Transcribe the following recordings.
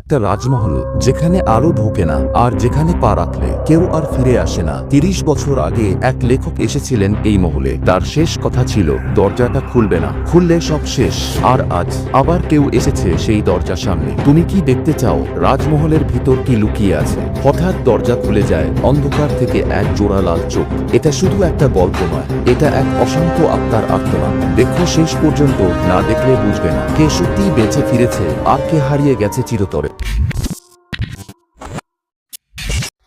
একটা রাজমহল যেখানে আলো ঢোকে না আর যেখানে পা রাখলে কেউ আর ফিরে আসে না। তিরিশ বছর আগে এক লেখক এসেছিলেন এই মহলে। তার শেষ কথা ছিল, দরজাটা খুলবে না। খুললে সব শেষ। আর আজ আবার কেউ এসেছে সেই দরজার সামনে। তুমি কি দেখতে চাও? রাজমহলের ভিতর কি লুকিয়ে আছে? হঠাৎ দরজা খুলে যায় অন্ধকার থেকে এক জোড়া লাল চোখ। এটা শুধু একটা গল্প নয়, এটা এক অশান্ত আত্মার আত্মনাদ দেখো শেষ পর্যন্ত না দেখলে বুঝবে না কে সত্যিই বেঁচে ফিরেছে আর কে হারিয়ে গেছে চিরতরে।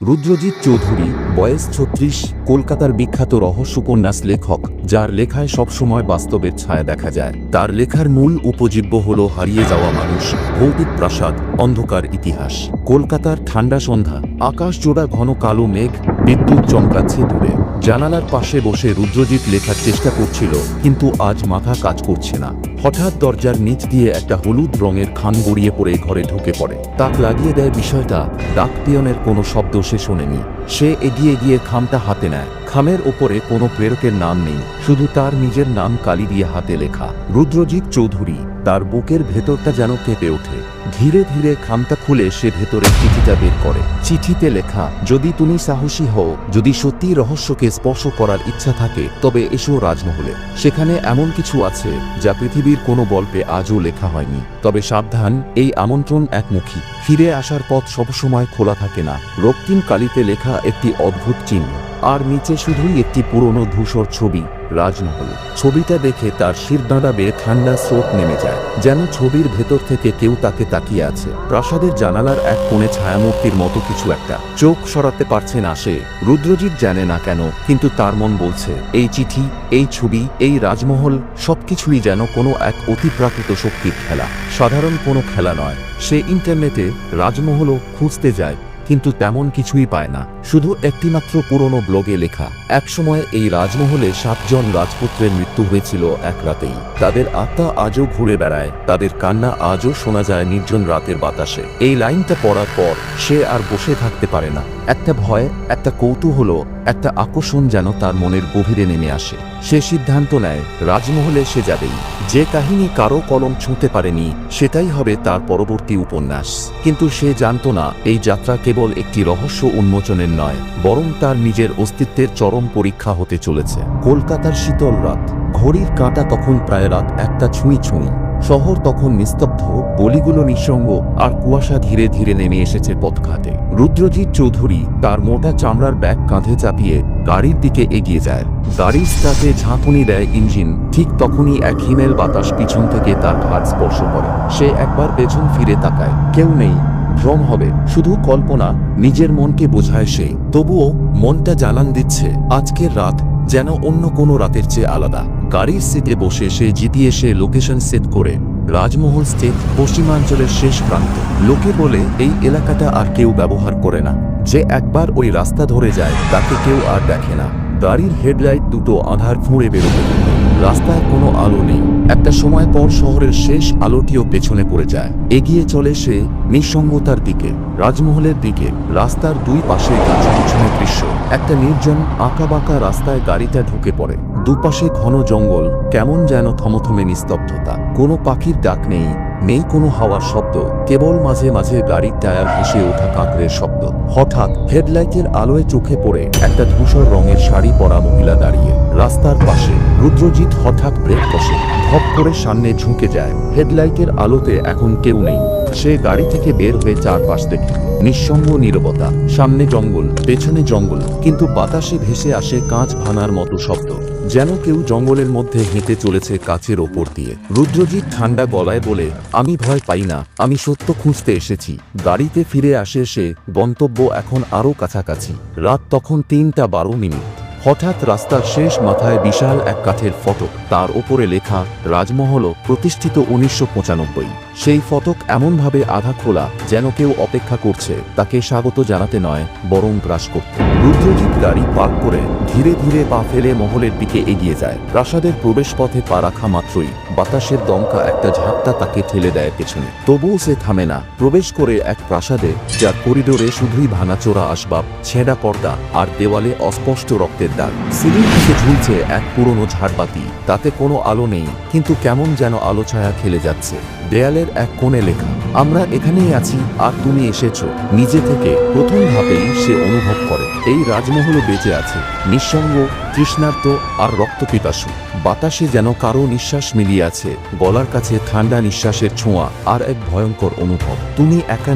রুদ্রজিৎ চৌধুরী, বয়স ছত্রিশ, কলকাতার বিখ্যাত রহস্যোপন্যাস লেখক, যার লেখায় সবসময় বাস্তবের ছায়া দেখা যায়। তার লেখার মূল উপজীব্য হল হারিয়ে যাওয়া মানুষ, ভৌতিক প্রাসাদ, অন্ধকার ইতিহাস। কলকাতার ঠান্ডা সন্ধ্যা, আকাশ জোড়া ঘন কালো মেঘ, বিদ্যুৎ চমকাচ্ছে দূরে। জানালার পাশে বসে রুদ্রজিৎ লেখার চেষ্টা করছিল, কিন্তু আজ মাথা কাজ করছে না। হঠাৎ দরজার নিচ দিয়ে একটা হলুদ রঙের খান গড়িয়ে পড়ে ঘরে ঢুকে পড়ে। তাক লাগিয়ে দেয় বিষয়টা, ডাকপিয়নের কোনো শব্দ সে শোনেনি। সে এগিয়ে গিয়ে খামটা হাতে নেয়। খামের ওপরে কোনো প্রেরকের নাম নেই, শুধু তার নিজের নাম কালি দিয়ে হাতে লেখা, রুদ্রজিৎ চৌধুরী। তার বুকের ভেতরটা যেন কেঁপে ওঠে। ধীরে ধীরে খামটা খুলে সে ভেতরের চিঠিটা বের করে। চিঠিতে লেখা, যদি তুমি সাহসী হও, যদি সত্যি রহস্যকে স্পর্শ করার ইচ্ছা থাকে, তবে এসো রাজমহলে। সেখানে এমন কিছু আছে, যা পৃথিবীর কোনো গল্পে আজও লেখা হয়নি। তবে সাবধান, এই আমন্ত্রণ একমুখী। ফিরে আসার পথ সবসময় খোলা থাকে না। রক্তিম কালিতে লেখা একটি অদ্ভুত চিহ্ন। আর নিচে শুধুই একটি পুরনো ধূসর ছবি, রাজমহল। ছবিটা দেখে তার শিরদাঁড়া বেয়ে ঠান্ডা স্রোত নেমে যায়, যেন ছবির ভেতর থেকে কেউ তাকে তাকিয়ে আছে। প্রাসাদের জানালার এক কোণে ছায়ামূর্তির মতো কিছু একটা। চোখ সরাতে পারছে না সে, রুদ্রজিৎ জানে না কেন, কিন্তু তার মন বলছে, এই চিঠি, এই ছবি, এই রাজমহল, সবকিছুই যেন কোনো এক অতিপ্রাকৃত শক্তির খেলা। সাধারণ কোনো খেলা নয়। সে ইন্টারনেটে রাজমহলও খুঁজতে যায় কিন্তু তেমন কিছুই পায় না। শুধু একটিমাত্র পুরনো ব্লগে লেখা। একসময় এই রাজমহলে সাতজন রাজপুত্রের মৃত্যু হয়েছিল এক রাতেই। তাদের আত্মা আজও ঘুরে বেড়ায়। তাদের কান্না আজও শোনা যায় নির্জন রাতের বাতাসে। এই লাইনটা পড়ার পর সে আর বসে থাকতে পারে না। একটা ভয়, একটা কৌতূহল একটা আকর্ষণ যেন তার মনের গভীরে নেমে আসে। সে সিদ্ধান্ত নেয়, রাজমহলে সে যাবেই। যে কাহিনী কারও কলম ছুঁতে পারেনি, সেটাই হবে তার পরবর্তী উপন্যাস। কিন্তু সে জানত না, এই যাত্রা কেবল একটি রহস্য উন্মোচনের নয়, বরং তার নিজের অস্তিত্বের চরম পরীক্ষা হতে চলেছে। কলকাতার শীতল রাত, ঘড়ির কাঁটা তখন প্রায় রাত একটা ছুঁই ছুঁই। শহর তখন নিস্তব্ধ গলিগুলো নিঃসঙ্গ, আর কুয়াশা ধীরে ধীরে নেমে এসেছে পথঘাটে। রুদ্রজিৎ চৌধুরী তার মোটা চামড়ার ব্যাগ কাঁধে চাপিয়ে গাড়ির দিকে এগিয়ে যায়। গাড়ির স্টার্টে ঝাঁকুনি দেয় ইঞ্জিন, ঠিক তখনই এক হিমেল বাতাস পিছন থেকে তার ঘাট স্পর্শ করে। সে একবার পেছন ফিরে তাকায়। কেউ নেই। ভ্রম হবে। শুধু কল্পনা, নিজের মনকে বোঝায় সে। তবুও মনটা জানান দিচ্ছে। আজকের রাত যেন অন্য কোনো রাতের চেয়ে আলাদা। গাড়ির সিটে বসে সে জিতিয়ে সে লোকেশন সেট করে রাজমহল স্টেট পশ্চিমাঞ্চলের শেষ প্রান্ত। লোকে বলে, এই এলাকাটা আর কেউ ব্যবহার করে না। যে একবার ওই রাস্তা ধরে যায়, তাকে কেউ আর দেখে না। গাড়ির হেডলাইট দুটো আধার ফুঁড়ে লাগল। রাস্তায় কোনো আলো নেই। একটা সময় পর শহরের শেষ আলোটিও পেছনে পড়ে যায়। এগিয়ে চলে সে নিঃসঙ্গতার দিকে, রাজমহলের দিকে। রাস্তার দুই পাশে গাছ পিছনের দৃশ্য। একটা নির্জন আঁকাবাঁকা রাস্তায় গাড়িটা ঢুকে পড়ে। দুপাশে ঘন জঙ্গল, কেমন যেন থমথমে নিস্তব্ধতা। কোনো পাখির ডাক নেই নেই কোনো হাওয়ার শব্দ, কেবল মাঝে মাঝে গাড়ির টায়ার ভেসে ওঠা কাঁকড়ের শব্দ। হঠাৎ হেডলাইটের আলোয় চোখে পড়ে একটা ধূসর রঙের শাড়ি পরা মহিলা দাঁড়িয়ে। রাস্তার পাশে রুদ্রজিৎ হঠাৎ ব্রেক কষে, ধপ করে সামনে ঝুঁকে যায়। হেডলাইটের আলোতে এখন কেউ নেই। সে গাড়ি থেকে বের হয়ে চারপাশ দেখে। নিঃসঙ্গ নীরবতা, সামনে জঙ্গল, পেছনে জঙ্গল, কিন্তু বাতাসে ভেসে আসে কাঁচ ভাঙার মতো শব্দ। যেন কেউ জঙ্গলের মধ্যে হেঁটে চলেছে কাছের ওপর দিয়ে। রুদ্রজিৎ ঠান্ডা গলায় বলে, আমি ভয় পাই না, আমি সত্য খুঁজতে এসেছি। গাড়িতে ফিরে আসে সে গন্তব্য এখন আরও কাছাকাছি। রাত তখন তিনটা বারো মিনিট। হঠাৎ রাস্তার শেষ মাথায় বিশাল এক কাঠের ফটক। তার ওপরে লেখা, রাজমহল প্রতিষ্ঠিত উনিশশো পঁচানব্বই। সেই ফটক এমনভাবে আধা খোলা, যেন কেউ অপেক্ষা করছে, তাকে স্বাগত জানাতে নয়, বরং গ্রাস করতে। রুদ্রজিৎ গাড়ি পার্ক করে ধীরে ধীরে পা ফেলে মহলের দিকে এগিয়ে যায়। প্রাসাদের প্রবেশপথে পা রাখা মাত্রই বাতাসের দমকা একটা ঝাপটা তাকে ঠেলে দেয় পেছনে। তবুও সে থামে না। প্রবেশ করে এক প্রাসাদে, যার করিডোরে শুধুই ভাঙাচোরা আসবাব, ছেঁড়া পর্দা আর দেওয়ালে অস্পষ্ট রক্তের দাগ সিলিং থেকে ঝুলছে এক পুরনো ঝাড়বাতি। তাতে কোনো আলো নেই, কিন্তু কেমন যেন আলো ছায়া খেলে যাচ্ছে। দেয়ালের এক কোণে লেখা, আমরা এখানেই আছি আর তুমি এসেছ। নিজে থেকে প্রথম ধাপেই সে অনুভব করে, এই রাজমহলও বেঁচে আছে। নিঃসঙ্গ, তৃষ্ণার্ত আর রক্তপিপাসু। বাতাসে যেন কারও নিঃশ্বাস মিলিয়ে আছে, গলার কাছে ঠান্ডা নিঃশ্বাসের ছোঁয়া আর এক ভয়ঙ্কর অনুভব। তুমি একা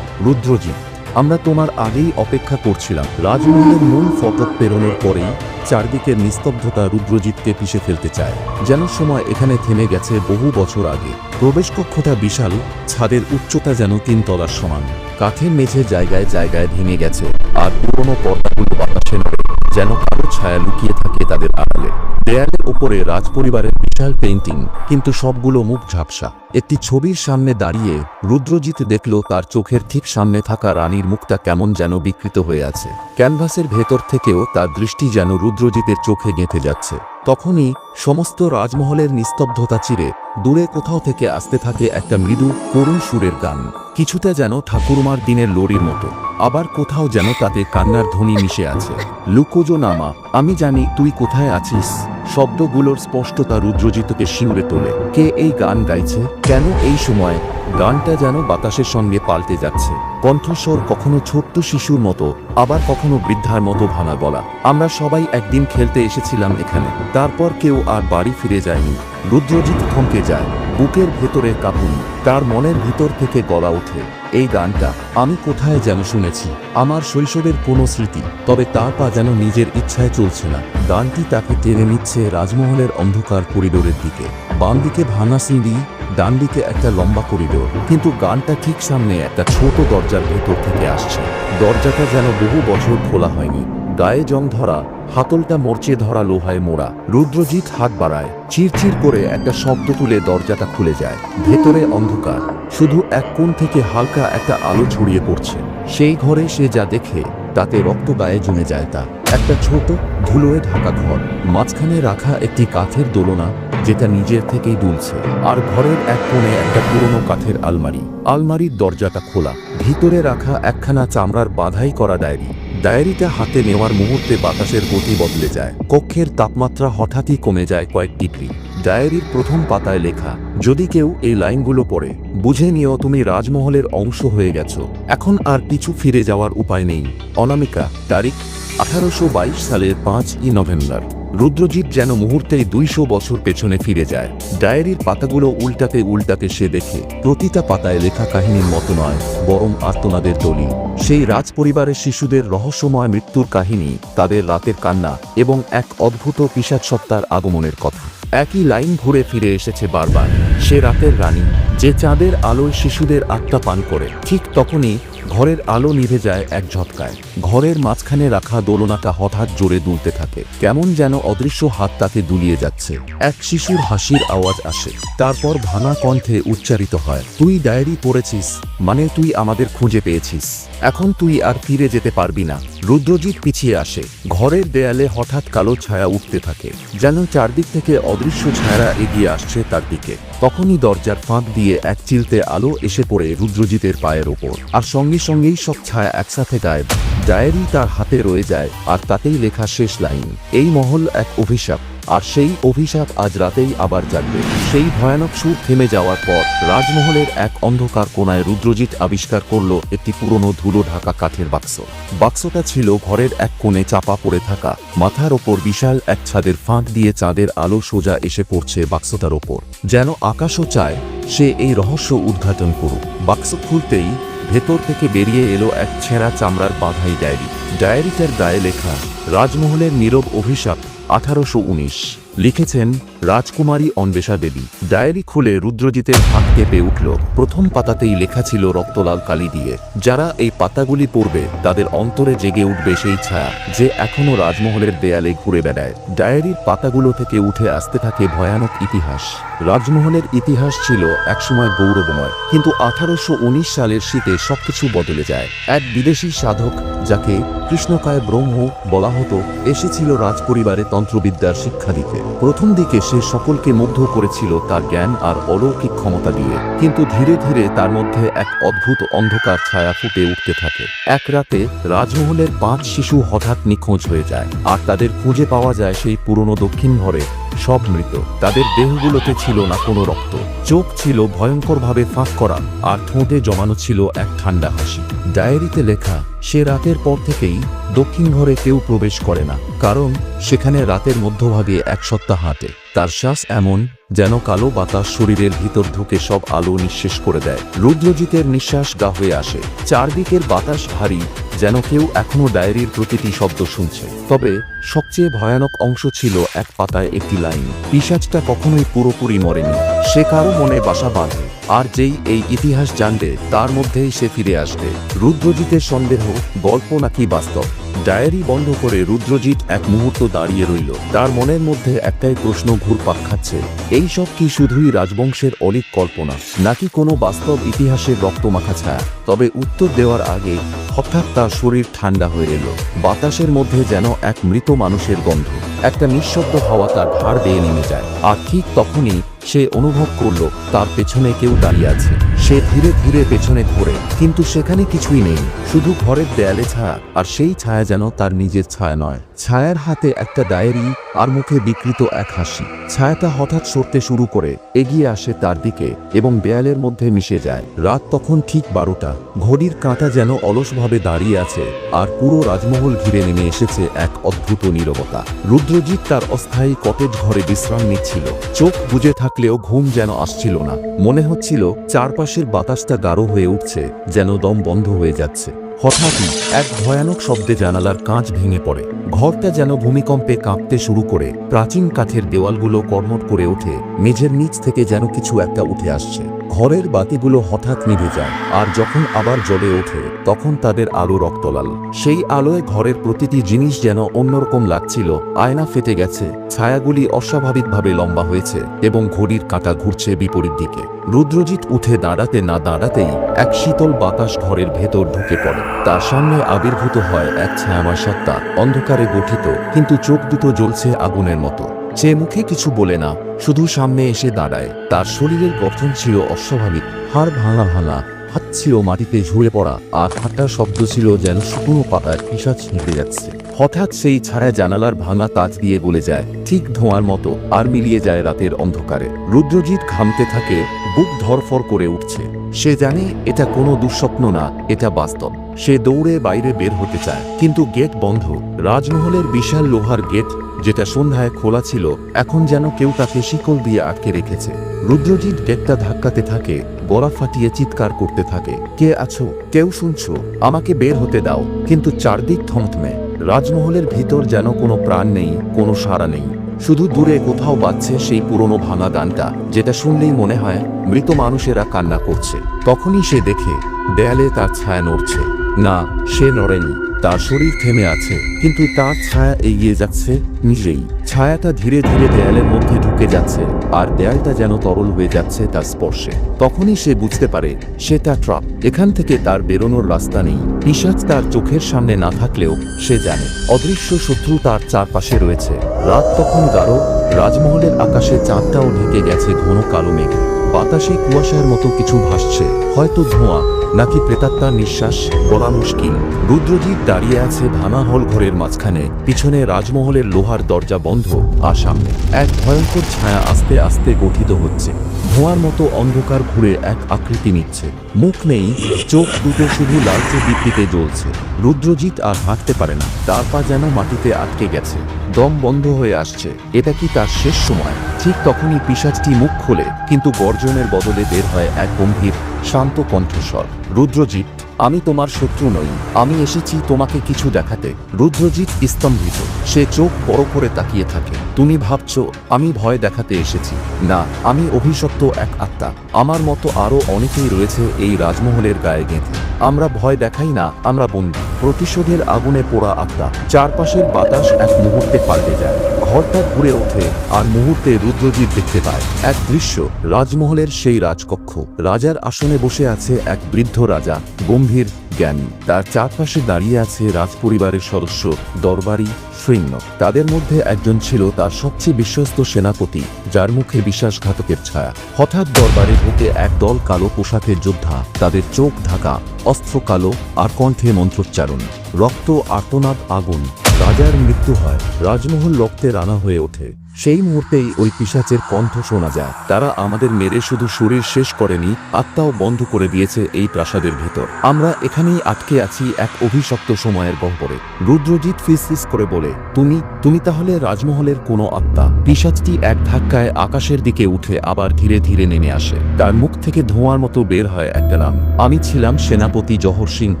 রুদ্রজিৎ। আমরা তোমার আগেই অপেক্ষা করছিলাম। রাজমহলের মূল ফটক পেরোনোর পরেই চারদিকের নিস্তব্ধতা রুদ্রজিৎকে পিষে ফেলতে চায়। যেন সময় এখানে থেমে গেছে বহু বছর আগে। প্রবেশকক্ষটা বিশাল, ছাদের উচ্চতা যেন তিন তলার সমান। কাঠের মেঝে জায়গায় জায়গায় ভেঙে গেছে, আর পুরনো পর্দাগুলো বাতাসে নড়ে, যেন কারও ছায়া লুকিয়ে থাকে তাদের আড়ালে। দেয়ালের ওপরে রাজপরিবারের বিশাল পেইন্টিং, কিন্তু সবগুলো মুখ ঝাপসা। একটি ছবির সামনে দাঁড়িয়ে রুদ্রজিৎ দেখল তার চোখের ঠিক সামনে থাকা রানীর মুখটা কেমন যেন বিকৃত হয়ে আছে। ক্যানভাসের ভেতর থেকেও তার দৃষ্টি যেন রুদ্রজিতের চোখে গেঁথে যাচ্ছে। তখনই সমস্ত রাজমহলের নিস্তব্ধতা চিরে দূরে কোথাও থেকে আসতে থাকে একটা মৃদু করুণ সুরের গান। কিছুটা যেন ঠাকুরমার দিনের লড়ির মতো। আবার কোথাও যেন তাতে কান্নার ধ্বনি মিশে আছে। লুকোজো নামা, আমি জানি তুই কোথায় আছিস। শব্দগুলোর স্পষ্টতা রুদ্রজিতকে শিউরে তোলে। কে এই গান গাইছে? কেন এই সময় গানটা যেন বাতাসের সঙ্গে পাল্টে যাচ্ছে? কণ্ঠস্বর কখনো ছোট্ট শিশুর মতো, আবার কখনো বৃদ্ধার মতো ভানা গলা। আমরা সবাই একদিন খেলতে এসেছিলাম এখানে। তারপর কেউ আর বাড়ি ফিরে যায়নি। রুদ্রজিৎ থমকে যায়, বুকের ভেতরে কাঁপুন। তার মনের ভিতর থেকে গলা ওঠে, এই গানটা আমি কোথায় যেন শুনেছি? আমার শৈশবের কোনো স্মৃতি, তবে তার পা যেন নিজের ইচ্ছায় চলছে না। গানটি তাকে টেনে নিচ্ছে রাজমহলের অন্ধকার করিডোরের দিকে। বাম দিকে ভাঙা সিঁড়ি ডান দিকে একটা লম্বা করিডোর, কিন্তু গানটা ঠিক সামনে একটা ছোট দরজার ভেতর থেকে আসছে। দরজাটা যেন বহু বছর খোলা হয়নি। গায়ে জং ধরা, হাতলটা মরচে ধরা লোহায় মোড়া, রুদ্রজিৎ হাত বাড়ায়, চিরচির করে একটা শব্দ তুলে দরজাটা খুলে যায়। ভেতরে অন্ধকার, শুধু এক কোণ থেকে হালকা একটা আলো ছড়িয়ে পড়ছে। সেই ঘরে সে যা দেখে, তাতে রক্ত গায়ে জমে যায় তা। একটা ছোট, ধুলোয় ঢাকা ঘর, মাঝখানে রাখা একটি কাঠের দোলনা যেটা নিজের থেকেই দুলছে। আর ঘরের এক কোণে একটা পুরনো কাঠের আলমারি। আলমারির দরজাটা খোলা। ভিতরে রাখা একখানা চামড়ার বাধাই করা ডায়েরি। ডায়েরিটা হাতে নেওয়ার মুহূর্তে বাতাসের গতি বদলে যায়। কক্ষের তাপমাত্রা হঠাৎই কমে যায় কয়েক ডিগ্রি। ডায়েরির প্রথম পাতায় লেখা, যদি কেউ এই লাইনগুলো পড়ে, বুঝে নিও তুমি রাজমহলের অংশ হয়ে গেছো। এখন আর পিছু ফিরে যাওয়ার উপায় নেই। অনামিকা, তারিখ, আঠারোশো বাইশ সালের পাঁচ ই নভেম্বর। রুদ্রজিৎ যেন মুহূর্তেই দুইশো বছর পেছনে ফিরে যায়। ডায়েরির পাতাগুলো উল্টাতে উল্টাতে সে দেখে, প্রতিটা পাতায় লেখা কাহিনীর মতো নয়, বরং আর্তনাদের দলিল। সেই রাজপরিবারের শিশুদের রহস্যময় মৃত্যুর কাহিনী, তাদের রাতের কান্না এবং এক অদ্ভুত পিসাদ সত্তার আগমনের কথা। একই লাইন ঘুরে ফিরে এসেছে বারবার। সে রাতের রানী, যে চাঁদের আলোয় শিশুদের আত্মা পান করে, ঠিক তখনই ঘরের আলো নিভে যায় এক ঝটকায়। ঘরের মাঝখানে রাখা দোলনাটা হঠাৎ জোরে দুলতে থাকে। কেমন যেন অদৃশ্য হাত তাকে দুলিয়ে যাচ্ছে। এক শিশুর হাসির আওয়াজ আসে। তারপর ভাঙা কণ্ঠে উচ্চারিত হয়, তুই ডায়েরি পড়েছিস? মানে তুই আমাদের খুঁজে পেয়েছিস। এখন তুই আর ফিরে যেতে পারবি না। রুদ্রজিৎ পিছিয়ে আসে। ঘরের দেয়ালে হঠাৎ কালো ছায়া উঠতে থাকে। যেন চারদিক থেকে অদৃশ্য ছায়া এগিয়ে আসছে তার দিকে। তখনই দরজার ফাঁক দিয়ে এক চিলতে আলো এসে পড়ে রুদ্রজিতের পায়ের ওপর। আর সঙ্গে সঙ্গেই সব ছায়া একসাথে গায়েব। ডায়েরি তার হাতে রয়ে যায়, আর তাতেই লেখা শেষ লাইন। এই মহল এক অভিশাপ, আর সেই অভিশাপ আজ রাতেই আবার জাগবে। সেই ভয়ানক সুর থেমে যাওয়ার পর রাজমহলের এক অন্ধকার কোনায় রুদ্রজিৎ আবিষ্কার করল একটি পুরনো ধুলো ঢাকা কাঠের বাক্স। বাক্সটা ছিল ঘরের এক কোণে চাপা পড়ে থাকা, মাথার ওপর বিশাল এক ছাদের ফাঁক দিয়ে চাঁদের আলো সোজা এসে পড়ছে বাক্সটার ওপর। যেন আকাশও চায়, সে এই রহস্য উদ্ঘাটন করুক। বাক্স খুলতেই ভেতর থেকে বেরিয়ে এলো এক ছেঁড়া চামড়ার বাধাই ডায়েরি। ডায়েরিটার গায়ে লেখা, রাজমহলের নীরব অভিশাপ, আঠারোশো উনিশ। লিখেছেন রাজকুমারী অন্বেষা দেবী। ডায়েরি খুলে রুদ্রজিতের হাত কেঁপে উঠল। প্রথম পাতাতেই লেখা ছিল রক্তলাল কালি দিয়ে। যারা এই পাতাগুলি পড়বে, তাদের অন্তরে জেগে উঠবে সেই ছায়া যে এখনও রাজমহলের দেয়ালে ঘুরে বেড়ায়। ডায়েরির পাতাগুলো থেকে উঠে আসতে থাকে ভয়ানক ইতিহাস। রাজমহলের ইতিহাস ছিল একসময় গৌরবময়, কিন্তু আঠারোশো উনিশ সালের শীতে সবকিছু বদলে যায়। এক বিদেশি সাধক, যাকে কৃষ্ণকায় ব্রহ্ম বলা হতো, এসেছিল রাজপরিবারে তন্ত্রবিদ্যার শিক্ষা দিতে। প্রথম দিকে সে সকলকে মুগ্ধ করেছিল তার জ্ঞান আর অলৌকিক ক্ষমতা দিয়ে। কিন্তু ধীরে ধীরে তার মধ্যে এক অদ্ভুত অন্ধকার ছায়া ফুটে উঠতে থাকে। এক রাতে রাজমহলের পাঁচ শিশু হঠাৎ নিখোঁজ হয়ে যায়। আর তাদের খুঁজে পাওয়া যায় সেই পুরনো দক্ষিণ ঘরে সব মৃত। তাদের দেহগুলোতে ছিল না কোনো রক্ত। চোখ ছিল ভয়ঙ্করভাবে ফাঁক করা আর ঠোঁটে জমানো ছিল এক ঠান্ডা হাসি। ডায়েরিতে লেখা, সে রাতের পর থেকেই দক্ষিণ ঘরে কেউ প্রবেশ করে না। কারণ সেখানে রাতের মধ্যভাগে এক সপ্তাহ হাঁটে। তার শ্বাস এমন যেন কালো বাতাস শরীরের ভিতর ঢুকে সব আলো নিঃশেষ করে দেয়। রুদ্রজিতের নিঃশ্বাস গা হয়ে আসে। চারদিকের বাতাস ভারী, যেন কেউ এখনও ডায়েরির প্রতিটি শব্দ শুনছে। তবে সবচেয়ে ভয়ানক অংশ ছিল এক পাতায় একটি লাইন। পিসাজটা কখনোই পুরোপুরি মরেনি। সে কারও মনে বাসা বাঁধে। আর যেই এই ইতিহাস জানবে, তার মধ্যেই সে ফিরে আসবে। রুদ্রজিতের সন্দেহ, গল্প নাকি বাস্তব? ডায়েরি বন্ধ করে রুদ্রজিৎ এক মুহূর্ত দাঁড়িয়ে রইল। তার মনের মধ্যে একটাই প্রশ্ন ঘুরপাক খাচ্ছে, এই সব কি শুধুই রাজবংশের অলিক কল্পনা, নাকি কোনো বাস্তব ইতিহাসের রক্তমাখা ছায়া? তবে উত্তর দেওয়ার আগে হঠাৎ তার শরীর ঠান্ডা হয়ে এলো, বাতাসের মধ্যে যেন এক মৃত মানুষের গন্ধ, একটা নিঃশব্দ হাওয়া তার ঘাড় বেয়ে নেমে যায়, আর ঠিক তখনই সে অনুভব করল, তার পেছনে কেউ দাঁড়িয়ে আছে। সে ধীরে ধীরে পেছনে ঘোরে, কিন্তু সেখানে কিছুই নেই। শুধু ঘরের দেয়ালে ছায়া, আর সেই ছায়া যেন তার নিজের ছায়া নয়। ছায়ার হাতে একটা ডায়েরি, আর মুখে বিকৃত এক হাসি। ছায়াটা হঠাৎ সরতে শুরু করে, এগিয়ে আসে তার দিকে, এবং দেয়ালের মধ্যে মিশে যায়। রাত তখন ঠিক বারোটা। ঘড়ির কাঁটা যেন অলসভাবে দাঁড়িয়ে আছে, আর পুরো রাজমহল ঘিরে নেমে এসেছে এক অদ্ভুত নীরবতা। রুদ্রজিৎ তার অস্থায়ী কটেজ ঘরে বিশ্রাম নিচ্ছিল। চোখ বুজে থাকলেও ঘুম যেন আসছিল না। মনে হচ্ছিল চারপাশের বাতাসটা গাঢ় হয়ে উঠছে, যেন দম বন্ধ হয়ে যাচ্ছে। হঠাৎই এক ভয়ানক শব্দে জানালার কাঁচ ভেঙে পড়ে। ঘরটা যেন ভূমিকম্পে কাঁপতে শুরু করে। প্রাচীন কাঠের দেওয়ালগুলো কর্মট করে ওঠে। মেঝের নিচ থেকে যেন কিছু একটা উঠে আসছে। ঘরের বাতিগুলো হঠাৎ নিভে যায়, আর যখন আবার জ্বলে ওঠে, তখন তাদের আলো রক্তলাল সেই আলোয় ঘরের প্রতিটি জিনিস যেন অন্যরকম লাগছিল, আয়না ফেটে গেছে, ছায়াগুলি অস্বাভাবিকভাবে লম্বা হয়েছে, এবং ঘড়ির কাঁটা ঘুরছে বিপরীত দিকে। রুদ্রজিৎ উঠে দাঁড়াতে না দাঁড়াতেই এক শীতল বাতাস ঘরের ভেতর ঢুকে পড়ে। তার সামনে আবির্ভূত হয় এক ছায়াময় সত্তা, অন্ধকারে গঠিত, কিন্তু চোখ দুটো জ্বলছে আগুনের মতো। সে মুখে কিছু বলে না, শুধু সামনে এসে দাঁড়ায়। তার শরীরের গঠন ছিল অস্বাভাবিক, হাড় ভাঙা ভাঙা, হাত ছিল মাটিতে ঝুড়ে পড়া, আর হাঁটার শব্দ ছিল যেন শুকনো পাতার পিসা হেঁটে যাচ্ছে। হঠাৎ সেই ছায়া জানালার ভাঙা তাজ দিয়ে গলে যায়, ঠিক ধোঁয়ার মতো, আর মিলিয়ে যায় রাতের অন্ধকারে। রুদ্রজিৎ ঘামতে থাকে, বুক ধরফর করে উঠছে। সে জানে এটা কোনো দুঃস্বপ্ন না, এটা বাস্তব। সে দৌড়ে বাইরে বের হতে চায়, কিন্তু গেট বন্ধ। রাজমহলের বিশাল লোহার গেট, যেটা সন্ধ্যায় খোলা ছিল, এখন যেন কেউ তাকে শিকল দিয়ে আটকে রেখেছে। রুদ্রজিৎ গেটটা ধাক্কাতে থাকে, গলা ফাটিয়ে চিৎকার করতে থাকে। কে আছো? কেউ শুনছো? আমাকে বের হতে দাও। কিন্তু চারদিক থমথমে। রাজমহলের ভিতর যেন কোনো প্রাণ নেই, কোনো সাড়া নেই। শুধু দূরে কোথাও বাজছে সেই পুরনো ভাঙা গানটা, যেটা শুনলেই মনে হয় মৃত মানুষেরা কান্না করছে। তখনই সে দেখে, দেয়ালে তার ছায়া নড়ছে। না, সে নড়েনি। তার শরীর থেমে আছে, কিন্তু তার ছায়া এগিয়ে যাচ্ছে নিজেই। ছায়াটা ধীরে ধীরে দেয়ালের মধ্যে ঢুকে যাচ্ছে, আর দেয়ালটা যেন তরল হয়ে যাচ্ছে তার স্পর্শে। তখনই সে বুঝতে পারে, সে তার ট্রাপ। এখান থেকে তার বেরোনোর রাস্তা নেই। পিসাজ তার চোখের সামনে না থাকলেও সে জানে, অদৃশ্য শত্রু তার চারপাশে রয়েছে। রাত তখন গাঢ়, রাজমহলের আকাশে চাঁদটাও ঢেকে গেছে ঘন কালো মেঘে। বাতাসে কুয়াশার মতো কিছু ভাসছে, হয়তো ধোঁয়া। নাকি প্রেতাত্মার নিঃশ্বাস? বলা মুশকিল। রুদ্রজিৎ দাঁড়িয়ে আছে ভাঙা হল ঘরের মাঝখানে। পিছনে রাজমহলের লোহার দরজা বন্ধ, আর সামনে। এক ভয়ঙ্কর ছায়া আস্তে আস্তে গঠিত হচ্ছে। ধোঁয়ার মতো অন্ধকার ঘুরে এক আকৃতি নিচ্ছে। মুখ নেই, চোখ দুটো শুধু লালচে দীপ্তিতে জ্বলছে। রুদ্রজিৎ আর হাঁটতে পারে না। তার পা যেন মাটিতে আটকে গেছে। দম বন্ধ হয়ে আসছে। এটা কি তার শেষ সময়? ঠিক তখনই পিসাজটি মুখ খোলে, কিন্তু গর্জনের বদলে বের হয় এক গম্ভীর শান্ত কণ্ঠস্বর। রুদ্রজিৎ, আমি তোমার শত্রু নই। আমি এসেছি তোমাকে কিছু দেখাতে। রুদ্রজিৎ স্তম্ভিত। সে চোখ বড় করে তাকিয়ে থাকে। তুমি ভাবছ, আমি ভয় দেখাতে এসেছি। না, আমি অভিশপ্ত এক আত্মা। আমার মতো আরও অনেকেই রয়েছে এই রাজমহলের গায়ে গেঁথে। আমরা ভয় দেখাই না, আমরা বন্দি। প্রতিশোধের আগুনে পোড়া আত্মা। চারপাশের বাতাস এক মুহূর্তে পাল্টে যায়। ঘরটা ঘুরে ওঠে আর মুহূর্তে রুদ্রজিৎ দেখতে পায়। এক দৃশ্য, রাজমহলের সেই রাজকক্ষ। রাজার আসনে বসে আছে এক বৃদ্ধ রাজা, গম্ভীর, জ্ঞানী। তার চারপাশে দাঁড়িয়ে আছে রাজপরিবারের সদস্য, দরবারি সৈন্য। তাদের মধ্যে একজন ছিল তার সবচেয়ে বিশ্বস্ত সেনাপতি, যার মুখে বিশ্বাসঘাতকের ছায়া। হঠাৎ দরবারে ঢুকে এক দল কালো পোশাকের যোদ্ধা, তাদের চোখ ঢাকা, অস্ত্র কালো আর কণ্ঠে মন্ত্রোচ্চারণ। রক্ত, আর্তনাদ, আগুন। রাজার মৃত্যু হয়। রাজমহল রক্তে রানা হয়ে ওঠে। সেই মুহূর্তেই ওই পিশাচের কণ্ঠ শোনা যায়। তারা আমাদের মেরে শুধু শরীর শেষ করেনি, আত্মাও বন্ধ করে দিয়েছে এই প্রাসাদের ভেতর। আমরা এখানেই আটকে আছি এক অভিশপ্ত সময়ের গহ্বরে। রুদ্রজিৎ ফিস ফিস করে বলে, তুমি তুমি তাহলে রাজমহলের কোনো আত্মা? পিশাচটি এক ধাক্কায় আকাশের দিকে উঠে আবার ধীরে ধীরে নেমে আসে। তার মুখ থেকে ধোঁয়ার মতো বের হয় একটা নাম। আমি ছিলাম সেনাপতি জহর সিংহ।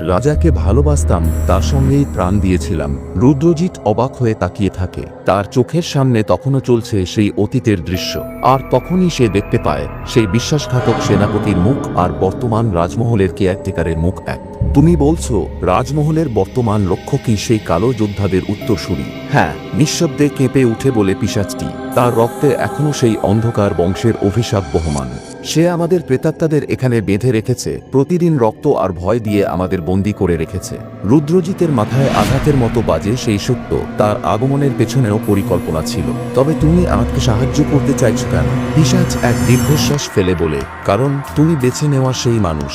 রাজাকে ভালোবাসতাম, তার সঙ্গেই প্রাণ দিয়েছিলাম। রুদ্রজিৎ অবাক হয়ে তাকিয়ে থাকে। তার চোখের সামনে তখনও চলছে সেই অতীতের দৃশ্য। আর তখনই সে দেখতে পায় সেই বিশ্বাসঘাতক সেনাপতির মুখ আর বর্তমান রাজমহলের কেয়ারটেকারের মুখ এক। তুমি বলছো, রাজমহলের বর্তমান লক্ষ্য কি সেই কালো যোদ্ধাদের উত্তরসূরি? হ্যাঁ নিঃশব্দে কেঁপে উঠে বলে পিসাচটি তার রক্তে এখনও সেই অন্ধকার বংশের অভিশাপ বহমান। সে আমাদের প্রেতাত্মাদের এখানে বেঁধে রেখেছে, প্রতিদিন রক্ত আর ভয় দিয়ে আমাদের বন্দি করে রেখেছে। রুদ্রজিতের মাথায় আঘাতের মতো বাজে সেই সত্য, তার আগমনের পেছনেও পরিকল্পনা ছিল। তবে তুমি আমাকে সাহায্য করতে চাইছো কেন? পিসাচ এক দীর্ঘশ্বাস ফেলে বলে, কারণ তুমি বেছে নেওয়া সেই মানুষ,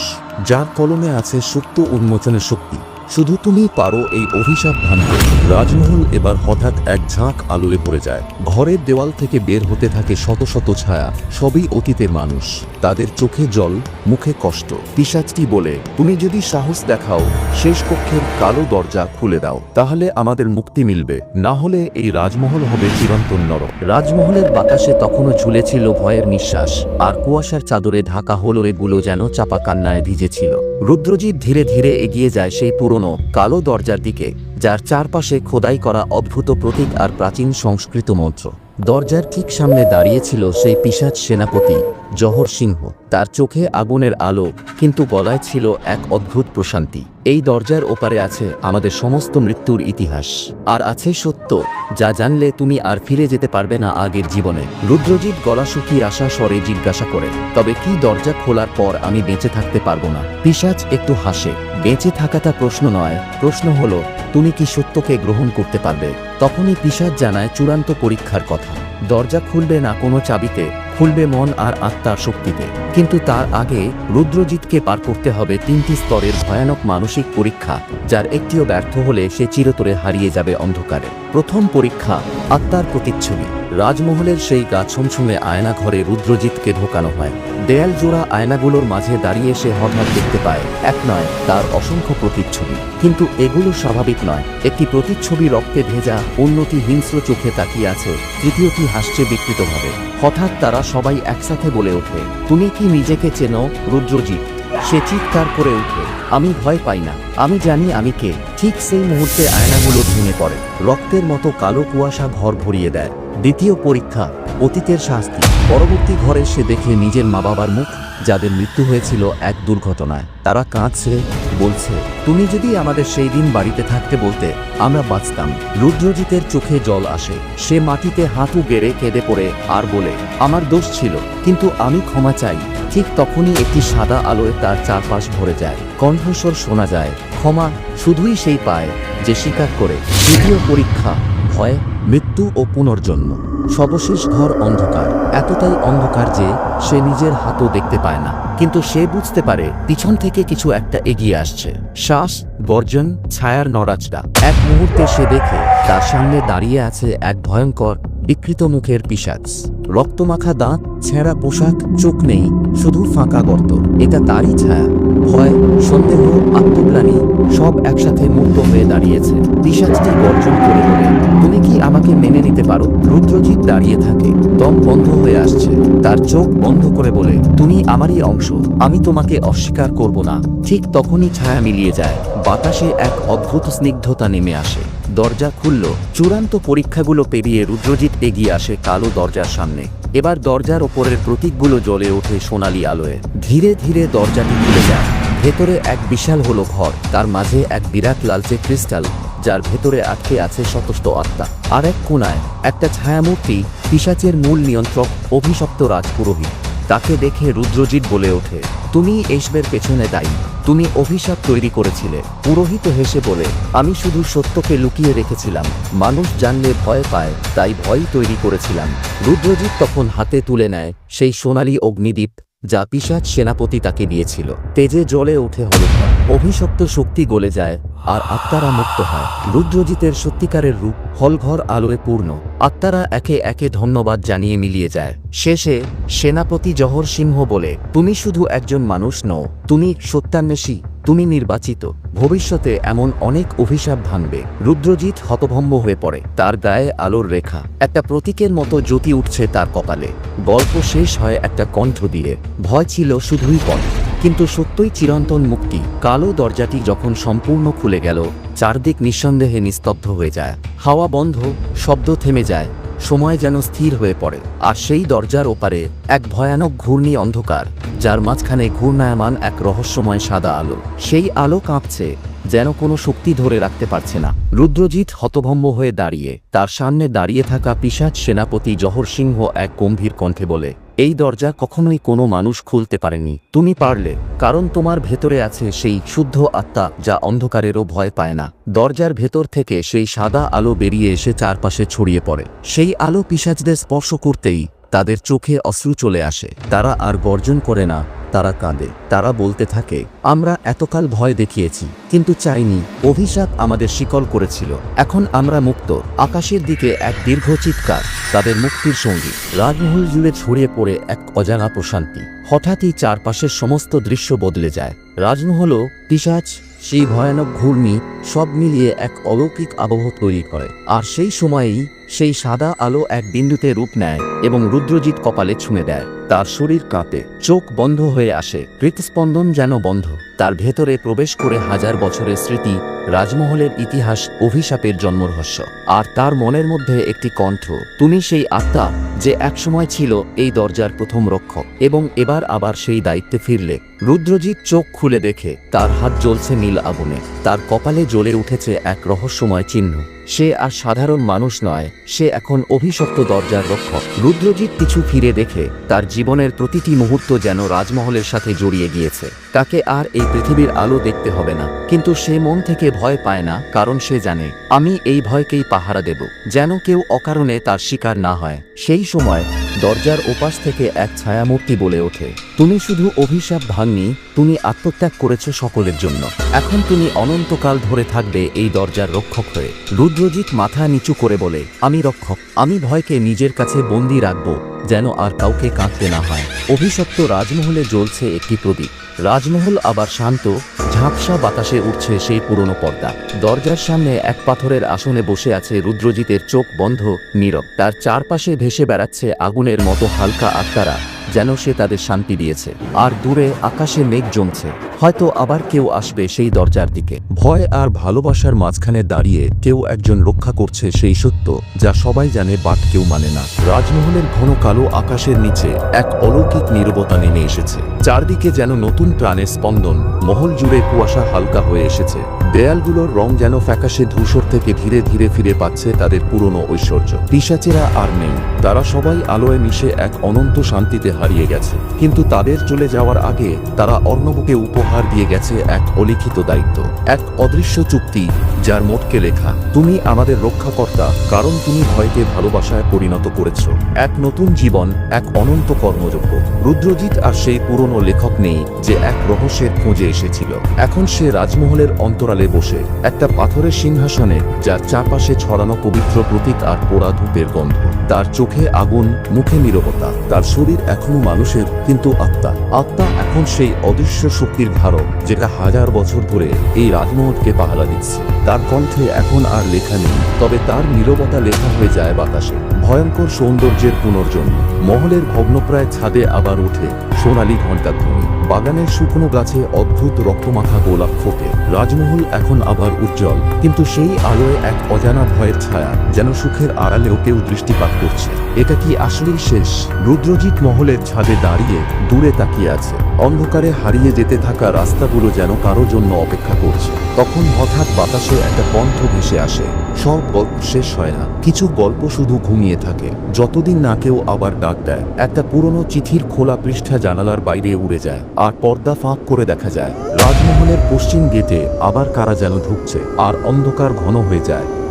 যার কলমে আছে সত্য উন্মোচনের শক্তি। শুধু তুমি পারো এই অভিশাপ ভাঙতে। রাজমহল এবার হঠাৎ এক ঝাঁক আলোয় পড়ে যায়। ঘরের দেওয়াল থেকে বের হতে থাকে শত শত ছায়া। সবই অতীতের মানুষ। তাদের চোখে জল, মুখে কষ্ট। পিসাচটি বলে, তুমি যদি সাহস দেখাও, শেষ কক্ষের কালো দরজা খুলে দাও। তাহলে আমাদের মুক্তি মিলবে। না হলে এই রাজমহল হবে চিরন্তন নরক। রাজমহলের বাতাসে তখনও ঝুলেছিল ভয়ের নিঃশ্বাস। আর কুয়াশার চাদরে ঢাকা হলরেগুলো যেন চাপা কান্নায় ভিজেছিল। রুদ্রজিৎ ধীরে ধীরে এগিয়ে যায় সেই পুরনো, কালো দরজার দিকে। যার চারপাশে খোদাই করা অদ্ভুত প্রতীক আর প্রাচীন সংস্কৃত মন্ত্র। দরজার ঠিক সামনে দাঁড়িয়েছিল সেই পিসাচ সেনাপতি জহর সিংহ। তার চোখে আগুনের আলো, কিন্তু গলায় ছিল এক অদ্ভুত প্রশান্তি। এই দরজার ওপারে আছে আমাদের সমস্ত মৃত্যুর ইতিহাস। আর আছে সত্য, যা জানলে তুমি আর ফিরে যেতে পারবে না আগের জীবনে। রুদ্রজিৎ গলা শুকিয়ে আশা স্বরে জিজ্ঞাসা করে, তবে কি দরজা খোলার পর আমি বেঁচে থাকতে পারব না? পিসাচ একটু হাসে, বেঁচে থাকাটা প্রশ্ন নয়। প্রশ্ন হলো তুমি কি সত্যকে গ্রহণ করতে পারবে? তখনই পিসাদ জানায় চূড়ান্ত পরীক্ষার কথা। দরজা খুলবে না কোনো চাবিতে, খুলবে মন আর আত্মার শক্তিতে। কিন্তু তার আগে রুদ্রজিৎকে পার করতে হবে তিনটি স্তরের ভয়ানক মানসিক পরীক্ষা, যার একটিও ব্যর্থ হলে সে চিরতরে হারিয়ে যাবে অন্ধকারে। প্রথম পরীক্ষা আত্মার প্রতিচ্ছবি। রাজমহলের সেই গা ছমছমে আয়না ঘরে রুদ্রজিৎকে ঢোকানো হয়। দেয়াল জোড়া আয়নাগুলোর মাঝে দাঁড়িয়ে সে হঠাৎ দেখতে পায়, এক নয়, তার অসংখ্য প্রতিচ্ছবি। কিন্তু এগুলো স্বাভাবিক নয়। একটি প্রতিচ্ছবি রক্তে ভেজা, অন্যটি হিংস্র চোখে তাকিয়ে আছে, তৃতীয়টি হাসছে বিকৃতভাবে। হঠাৎ তারা সবাই একসাথে বলে ওঠে, তুমি কি নিজেকে চেনো, রুদ্রজিৎ? সে চিৎকার করে ওঠে, আমি ভয় পাই না, আমি জানি আমি কে। ঠিক সেই মুহূর্তে আয়নাগুলো ভেঙে পড়ে। রক্তের মতো কালো কুয়াশা ঘর ভরিয়ে দেয়। দ্বিতীয় পরীক্ষা, অতীতের শাস্তি। পরবর্তী ঘরে সে দেখে নিজের মা বাবার মুখ, যাদের মৃত্যু হয়েছিল এক দুর্ঘটনায়। তারা কাঁদছে, বলছে, তুমি যদি আমাদের সেই দিন বাড়িতে থাকতে বলতে, আমরা বাঁচতাম। রুদ্রজিতের চোখে জল আসে। সে মাটিতে হাঁটু গেড়ে কেঁদে পড়ে আর বলে, আমার দোষ ছিল, কিন্তু আমি ক্ষমা চাই। ঠিক তখনই একটি সাদা আলোয় তার চারপাশ ভরে যায়। কণ্ঠস্বর শোনা যায়, ক্ষমা শুধুই সেই পায়, যে স্বীকার করে। দ্বিতীয় পরীক্ষা, ভয় মৃত্যু ও পুনর্জন্ম। সবশেষ ঘর অন্ধকার। এতটাই অন্ধকার যে সে নিজের হাতও দেখতে পায় না। কিন্তু সে বুঝতে পারে পিছন থেকে কিছু একটা এগিয়ে আসছে। শ্বাস বর্জন ছায়ার নরাজটা এক মুহূর্তে সে দেখে তার সামনে দাঁড়িয়ে আছে এক ভয়ঙ্কর বিকৃত মুখের পিসাচ রক্তমাখা দাঁত, ছেঁড়া পোশাক, চোখ নেই, শুধু ফাঁকা গর্ত। এটা তারই ছায়া। ভয়, সন্দেহ, আত্মগ্লানি, সব একসাথে মুক্ত হয়ে দাঁড়িয়েছে। পিসাচটি গর্জন করে বলে, তুমি কি আমাকে মেনে নিতে পারো? রুদ্রজিৎ দাঁড়িয়ে থাকে। দম বন্ধ হয়ে আসছে। তার চোখ বন্ধ করে বলে, তুমি আমারই অংশ। আমি তোমাকে অস্বীকার করব না। ঠিক তখনই ছায়া মিলিয়ে যায়। বাতাসে এক অদ্ভুত স্নিগ্ধতা নেমে আসে। দরজা খুলল, চূড়ান্ত পরীক্ষাগুলো পেরিয়ে রুদ্রজিৎ এগিয়ে আসে কালো দরজার সামনে। এবার দরজার ওপরের প্রতীকগুলো জ্বলে ওঠে সোনালি আলোয়। ধীরে ধীরে দরজাটি খুলে যায়। ভেতরে এক বিশাল হলো ঘর, তার মাঝে এক বিরাট লালচে ক্রিস্টাল, যার ভেতরে আটকে আছে শতষ্ট আত্মা। আর এক কোনায় একটা ছায়ামূর্তি পিসাচের মূল নিয়ন্ত্রক, অভিশপ্ত রাজপুরোহিত। তাকে দেখে রুদ্রজিৎ বলে ওঠে, তুমি এসবের পেছনে দায়ী। তুমি অভিশাপ তৈরি করেছিলে। পুরোহিত হেসে বলে, আমি শুধু সত্যকে লুকিয়ে রেখেছিলাম। মানুষ জানলে ভয় পায়, তাই ভয় তৈরি করেছিলাম। রুদ্রজিৎ তখন হাতে তুলে নেয় সেই সোনালি অগ্নিদীপ। যা পিসাদ সেনাপতি তাকে দিয়েছিল। তেজে জলে ওঠে হলুদ অভিশপ্ত শক্তি গলে যায় আর আত্মারা মুক্ত হয়। রুদ্রজিতের সত্যিকারের রূপ হলঘর আলোয় পূর্ণ। আত্মারা একে একে ধন্যবাদ জানিয়ে মিলিয়ে যায়। শেষে, সেনাপতি জহর সিংহ বলে, তুমি শুধু একজন মানুষ নও, তুমি সত্যান্বেষী। তুমি নির্বাচিত। ভবিষ্যতে এমন অনেক অভিশাপ ভাঙবে। রুদ্রজিৎ হতভম্ব হয়ে পড়ে। তার গায়ে আলোর রেখা। একটা প্রতীকের মতো জ্যোতি উঠছে তার কপালে। গল্প শেষ হয় একটা কণ্ঠ দিয়ে। ভয় ছিল শুধুই পথ। কিন্তু সত্যই চিরন্তন মুক্তি। কালো দরজাটি যখন সম্পূর্ণ খুলে গেল, চারদিক নিঃসন্দেহে নিস্তব্ধ হয়ে যায়। হাওয়া বন্ধ, শব্দ থেমে যায়। সময় যেন স্থির হয়ে পড়ে, আর সেই দরজার ওপারে এক ভয়ানক ঘূর্ণি অন্ধকার, যার মাঝখানে ঘূর্ণায়মান এক রহস্যময় সাদা আলো। সেই আলো কাঁপছে, যেন কোনো শক্তি ধরে রাখতে পারছে না। রুদ্রজিৎ হতভম্ব হয়ে দাঁড়িয়ে, তার সামনে দাঁড়িয়ে থাকা পিসাজ সেনাপতি জহর সিংহ এক গম্ভীর কণ্ঠে বলে এই দরজা কখনোই কোনো মানুষ খুলতে পারেনি। তুমি পারলে, কারণ তোমার ভেতরে আছে সেই শুদ্ধ আত্মা যা অন্ধকারেরও ভয় পায় না। দরজার ভেতর থেকে সেই সাদা আলো বেরিয়ে এসে চারপাশে ছড়িয়ে পড়ে। সেই আলো পিসাজদের স্পর্শ করতেই তাদের চোখে অশ্রু চলে আসে। তারা আর গর্জন করে না, তারা কাঁদে। তারা বলতে থাকে, আমরা এতকাল ভয় দেখিয়েছি, কিন্তু চাইনি, অভিশাপ আমাদের শিকল করেছিল। এখন আমরা মুক্ত। আকাশের দিকে এক দীর্ঘ চিৎকার, তাদের মুক্তির সঙ্গী। রাজমহল জুড়ে ছড়িয়ে পড়ে এক অজানা প্রশান্তি। হঠাৎই চারপাশের সমস্ত দৃশ্য বদলে যায়। রাজমহলও পিসাচ সেই ভয়ানক ঘূর্ণি, সব মিলিয়ে এক অলৌকিক আবহ তৈরি করে। আর সেই সময়েই সেই সাদা আলো এক বিন্দুতে রূপ নেয় এবং রুদ্রজিৎ কপালে ছুঁয়ে দেয়। তার শরীর কাঁপে, চোখ বন্ধ হয়ে আসে, হৃৎস্পন্দন যেন বন্ধ। তার ভেতরে প্রবেশ করে হাজার বছরের স্মৃতি, রাজমহলের ইতিহাস, অভিশাপের জন্মরহস্য। আর তার মনের মধ্যে একটি কণ্ঠ, তুমি সেই আত্মা যে একসময় ছিল এই দরজার প্রথম রক্ষক এবং এবার আবার সেই দায়িত্বে ফিরলে। রুদ্রজিৎ চোখ খুলে দেখে, তার হাত জ্বলছে নীল আগুনে। তার কপালে জ্বলে উঠেছে এক রহস্যময় চিহ্ন। সে আর সাধারণ মানুষ নয়, সে এখন অভিশপ্ত দরজার রক্ষক। রুদ্রজিৎ কিছু ফিরে দেখে তার জীবনের প্রতিটি মুহূর্ত যেন রাজমহলের সাথে জড়িয়ে গিয়েছে। তাকে আর এই পৃথিবীর আলো দেখতে হবে না। কিন্তু সে মন থেকে ভয় পায় না, কারণ সে জানে, আমি এই ভয়কেই পাহারা দেব। যেন কেউ অকারণে তার শিকার না হয়। সেই সময় দরজার ওপাশ থেকে এক ছায়ামূর্তি বলে ওঠে। তুমি শুধু অভিশাপ ভাঙনি, তুমি আত্মত্যাগ করেছ সকলের জন্য। এখন তুমি অনন্তকাল ধরে থাকবে এই দরজার রক্ষক হয়ে। রুদ্রজিৎ মাথা নিচু করে বলে, আমি রক্ষক, আমি ভয়কে নিজের কাছে বন্দি রাখব, যেন আর কাউকে কাঁদতে না হয়। অভিশপ্ত রাজমহলে জ্বলছে একটি প্রদীপ। রাজমহল আবার শান্ত, ঝাপসা বাতাসে উঠছে সেই পুরনো পর্দা। দরজার সামনে এক পাথরের আসনে বসে আছে রুদ্রজিতের চোখ বন্ধ, নীরব। তার চারপাশে ভেসে বেড়াচ্ছে আগুনের মতো হালকা আত্মারা, যেন সে তাদের শান্তি দিয়েছে। আর দূরে আকাশে মেঘ জমছে। হয়তো আবার কেউ আসবে সেই দরজার দিকে। ভয় আর ভালোবাসার মাঝখানে দাঁড়িয়ে কেউ একজন রক্ষা করছে সেই সত্য, যা সবাই জানে বাট কেউ মানে না। রাজমহলের ঘন কালো আকাশের নিচে এক অলৌকিক নীরবতা নেমে এসেছে। চারদিকে যেন নতুন প্রাণের স্পন্দন, মহল জুড়ে কুয়াশা হালকা হয়ে এসেছে। দেয়ালগুলোর রং যেন ফ্যাকাশে ধূসর থেকে ধীরে ধীরে ফিরে পাচ্ছে তাদের পুরনো ঐশ্বর্য। পিসাচেরা আর নেই, তারা সবাই আলোয় মিশে এক অনন্ত শান্তিতে হারিয়ে গেছে। কিন্তু তাদের চলে যাওয়ার আগে তারা অর্ণবকে উপহার দিয়ে গেছে এক অলিখিত দায়িত্ব, এক অদৃশ্য চুক্তি যার মোটকে লেখা, তুমি আমাদের রক্ষাকর্তা, কারণ তুমি ভয়কে ভালোবাসায় পরিণত করেছ। এক নতুন জীবন, এক অনন্ত কর্মযোগ্য রুদ্রজিৎ আর সেই পুরনো লেখক নেই যে এক রহস্যের খোঁজে এসেছিল। এখন সে রাজমহলের অন্তরালে বসে, একটা পাথরের সিংহাসনে যার চারপাশে ছড়ানো পবিত্র প্রতীক আর পোড়া ধূপের গন্ধ। তার চোখে আগুন, মুখে নিরবতা। তার শরীর এখনও মানুষের, কিন্তু আত্মা। আত্মা এখন সেই অদৃশ্য শক্তির ধারক যেটা হাজার বছর ধরে এই রাজমহলকে পাহারা দিচ্ছে। তার কণ্ঠে এখন আর লেখা নেই, তবে তার নীরবতা লেখা হয়ে যায় বাতাসে। ভয়ঙ্কর সৌন্দর্যের পুনর্জন্ম। মহলের ভগ্নপ্রায় ছাদে আবার ওঠে সোনালী ঘণ্টাধ্বনি। বাগানের শুকনো গাছে অদ্ভুত রক্তমাখা গোলাপ ফোটে। রাজমহল এখন আবার উজ্জ্বল, কিন্তু সেই আলোয় এক অজানা ভয়ের ছায়া যেন সুখের আড়ালেও কেউ দৃষ্টিপাত করছে। এটা কি আসলেই শেষ? রুদ্রজিৎ মহলের ছাদে দাঁড়িয়ে দূরে তাকিয়ে আছে। অন্ধকারে হারিয়ে যেতে থাকা রাস্তাগুলো যেন কারও জন্য অপেক্ষা করছে। তখন হঠাৎ বাতাসে একটা কণ্ঠ ভেসে আসে। সব গল্প শেষ হয় না। কিছু গল্প শুধু ঘুমিয়ে থাকে। যতদিন না কেউ আবার ডাক দেয়, একটা পুরনো চিঠির খোলা পৃষ্ঠা জানালার বাইরে উড়ে যায় আর পর্দা ফাঁক করে দেখা যায়। রাজমহলের পশ্চিম গেটে আবার কারা যেন ঢুকছে আর অন্ধকার ঘন হয়ে যায়।